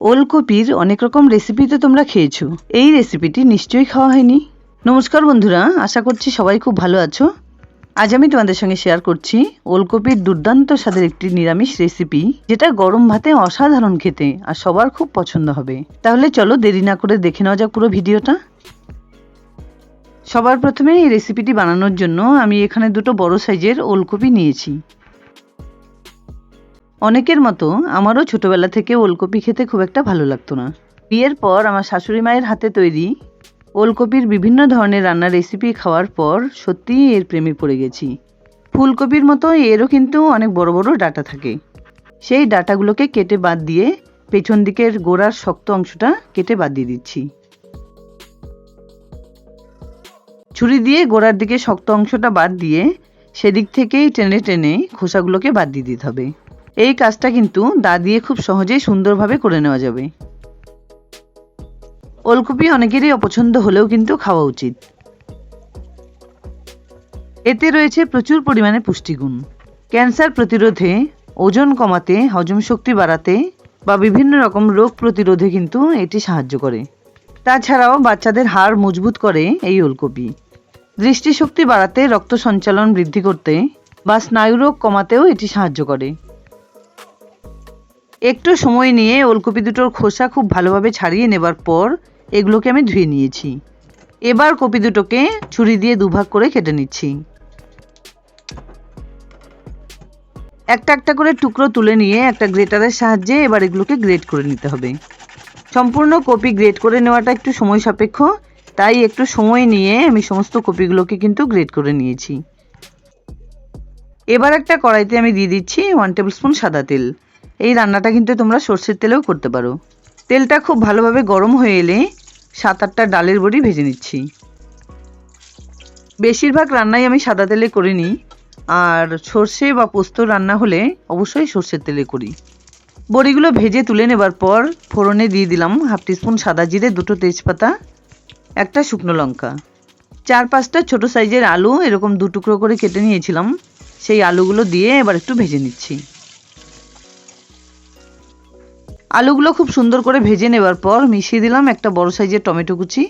ওলকপির অনেক রকম রেসিপি তো তোমরা খেয়েছো। এই রেসিপিটি নিশ্চয়ই খাওয়া হয়নি। নমস্কার বন্ধুরা, আশা করছি সবাই খুব ভালো আছো। আজ আমি তোমাদের সঙ্গে শেয়ার করছি ওলকপির দুর্দান্ত স্বাদের একটি নিরামিষ রেসিপি যেটা গরম ভাতে অসাধারণ খেতে আর সবার খুব পছন্দ হবে। তাহলে চলো দেরি না করে দেখে নেওয়া যাক পুরো ভিডিওটা। সবার প্রথমে এই রেসিপিটি বানানোর জন্য আমি এখানে দুটো বড় সাইজের ওলকপি নিয়েছি। অনেকের মতো আমারও ছোটবেলা থেকে ওলকপি খেতে খুব একটা ভালো লাগতো না। বিয়ের পর আমার শাশুড়ি মায়ের হাতে তৈরি ওলকপির বিভিন্ন ধরনের রান্নার রেসিপি খাওয়ার পর সত্যিই এর প্রেমে পড়ে গেছি। ফুলকপির মতো এরও কিন্তু অনেক বড় বড় ডাটা থাকে। সেই ডাটাগুলোকে কেটে বাদ দিয়ে পেছন দিকের গোড়ার শক্ত অংশটা কেটে বাদ দিয়ে দিচ্ছি। ছুরি দিয়ে গোড়ার দিকে শক্ত অংশটা বাদ দিয়ে সেদিক থেকেই টেনে টেনে খোসাগুলোকে বাদ দিয়ে দিতে হবে। এই কাজটা কিন্তু দা দিয়ে খুব সহজেই সুন্দরভাবে করে নেওয়া যাবে। ওলকপি অনেকেরই অপছন্দ হলেও কিন্তু খাওয়া উচিত। এতে রয়েছে প্রচুর পরিমাণে পুষ্টিগুণ। ক্যান্সার প্রতিরোধে ওজন কমাতে, হজম শক্তি বাড়াতে বা বিভিন্ন রকম রোগ প্রতিরোধে কিন্তু এটি সাহায্য করে। তাছাড়াও বাচ্চাদের হাড় মজবুত করে এই ওলকপি। দৃষ্টিশক্তি বাড়াতে রক্ত সঞ্চালন বৃদ্ধি করতে বা স্নায়ুরোগ কমাতেও এটি সাহায্য করে। একটু সময় নিয়ে ওলকপি দুটোর খোসা খুব ভালোভাবে ছাড়িয়ে নেবার পর এগুলোকে আমি ধুয়ে নিয়েছি। এবার কপি দুটোকে ছুরি দিয়ে দুভাগ করে কেটে নিচ্ছি। একটা একটা করে টুকরো তুলে নিয়ে একটা গ্রেটারের সাহায্যে এবার এগুলোকে গ্রেট করে নিতে হবে। সম্পূর্ণ কপি গ্রেট করে নেওয়াটা একটু সময় সাপেক্ষ, তাই একটু সময় নিয়ে আমি সমস্ত কপিগুলোকে কিন্তু গ্রেট করে নিয়েছি। এবার একটা কড়াইতে আমি দিয়ে দিচ্ছি ওয়ান টেবিল স্পুন সাদা তেল। এই রান্নাটা কিন্তু তোমরা সর্ষের তেলেও করতে পারো। তেলটা খুব ভালোভাবে গরম হয়ে এলে সাত আটটা ডালের বড়ি ভেজে নিচ্ছি। বেশিরভাগ রান্নাই আমি সাদা তেলে করে নিই আর সর্ষে বা পোস্ত রান্না হলে অবশ্যই সর্ষের তেলে করি। বড়িগুলো ভেজে তুলে নেবার পর ফোড়নে দিয়ে দিলাম হাফ টিস্পুন সাদা জিরে, দুটো তেজপাতা, একটা শুকনো লঙ্কা। চার পাঁচটা ছোট সাইজের আলু, এরকম দু টুকরো করে কেটে নিয়েছিলাম। সেই আলুগুলো দিয়ে এবার একটু ভেজে নিচ্ছি। আলুগুলো খুব সুন্দর করে ভেজে নেবার পর মিশিয়ে দিলাম একটা বড় সাইজের টমেটো কুচি।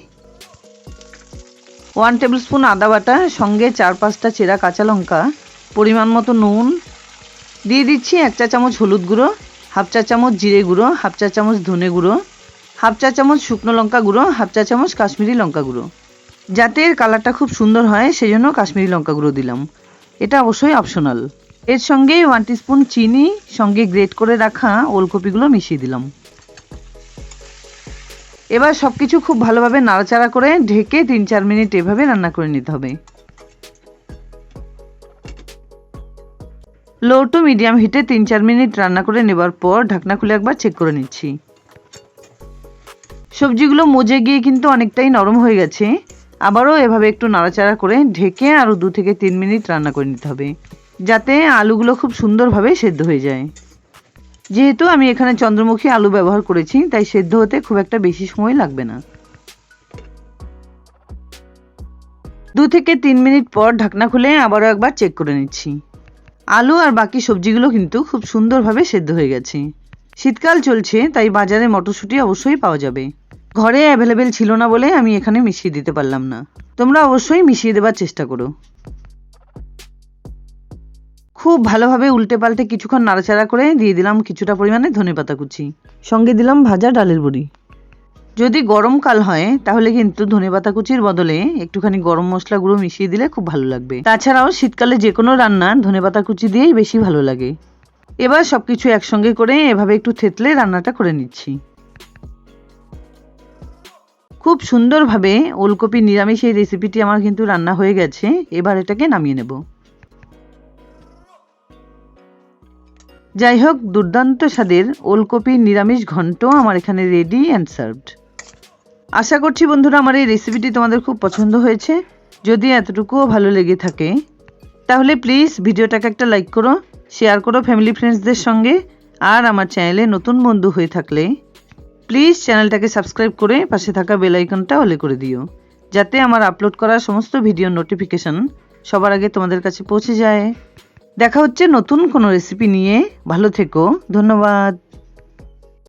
ওয়ান টেবিল স্পুন আদা বাটা, সঙ্গে চার পাঁচটা চেরা কাঁচা লঙ্কা, পরিমাণ মতো নুন। দিয়ে দিচ্ছি এক চা চামচ হলুদ গুঁড়ো, হাফ চা চামচ জিরে গুঁড়ো, হাফ চা চামচ ধনে গুঁড়ো, হাফ চা চামচ শুকনো লঙ্কা গুঁড়ো, হাফ চা চামচ কাশ্মীরি লঙ্কা গুঁড়ো। যাতে এর কালারটা খুব সুন্দর হয়, সেই জন্য কাশ্মীরি লঙ্কা গুঁড়ো দিলাম। এটা অবশ্যই অপশনাল এর সঙ্গে ওয়ান স্পুন চিনি, সঙ্গে গ্রেট করে রাখা ওলকপিগুলো মিশিয়ে দিলাম। এবার সব কিছু খুব ভালোভাবে নাড়াচাড়া করে ঢেকে তিন চার মিনিট এভাবে রান্না করে নিতে হবে। লো টু মিডিয়াম হিটে তিন চার মিনিট রান্না করে নেবার পর ঢাকনা খুলে একবার চেক করে নিচ্ছি। সবজিগুলো মজে গিয়ে কিন্তু অনেকটাই নরম হয়ে গেছে। আবারও এভাবে একটু নাড়াচাড়া করে ঢেকে আরও দু থেকে তিন মিনিট রান্না করে নিতে হবে। যাতে আলুগুলো খুব সুন্দরভাবে সেদ্ধ হয়ে যায়। যেহেতু আমি এখানে চন্দ্রমুখী আলু ব্যবহার করেছি, তাই সেদ্ধ হতে খুব একটা বেশি সময় লাগবে না। দু থেকে তিন মিনিট পর ঢাকনা খুলে আবারও একবার চেক করে নিচ্ছি। আলু আর বাকি সবজিগুলো কিন্তু খুব সুন্দরভাবে সেদ্ধ হয়ে গেছে। শীতকাল চলছে, তাই বাজারে মটরশুঁটি অবশ্যই পাওয়া যাবে। ঘরে অ্যাভেলেবেল ছিল না বলে আমি এখানে মিশিয়ে দিতে পারলাম না। তোমরা অবশ্যই মিশিয়ে দেবার চেষ্টা করো। খুব ভালোভাবে উল্টে পাল্টে কিছুক্ষণ নাড়াচাড়া করে দিয়ে দিলাম কিছুটা পরিমাণে ধনে পাতা কুচি। সঙ্গে দিলাম ভাজা ডালের বড়ি যদি গরমকাল হয় তাহলে কিন্তু ধনে পাতা কুচির বদলে একটুখানি গরম মশলা গুঁড়ো মিশিয়ে দিলে খুব ভালো লাগবে। তাছাড়াও শীতকালে যে কোনো রান্না ধনে পাতা কুচি দিয়েই বেশি ভালো লাগে। এবার সব কিছু একসঙ্গে করে এভাবে একটু থেতলে রান্নাটা করে নিচ্ছি। খুব সুন্দরভাবে ওলকপি নিরামিষ এই রেসিপিটি আমার কিন্তু রান্না হয়ে গেছে এবার এটাকে নামিয়ে নেব। যাই হোক দুর্দান্ত স্বাদের ওলকপি নিরামিষ ঘন্ট আমার এখানে রেডি অ্যান্ড সার্ভড আশা করছি বন্ধুরা আমার এই রেসিপিটি তোমাদের খুব পছন্দ হয়েছে। যদি এতটুকুও ভালো লেগে থাকে, তাহলে প্লিজ ভিডিওটাকে একটা লাইক করো শেয়ার করো ফ্যামিলি ফ্রেন্ডসদের সঙ্গে, আর আমার চ্যানেলে নতুন বন্ধু হয়ে থাকলে প্লিজ চ্যানেলটাকে সাবস্ক্রাইব করে পাশে থাকা বেল আইকনটা অলে করে দিও, যাতে আমার আপলোড করা সমস্ত ভিডিও নোটিফিকেশন সবার আগে তোমাদের কাছে পৌঁছে যায়। দেখা হচ্ছে নতুন কোনো রেসিপি নিয়ে। ভালো থেকো। ধন্যবাদ।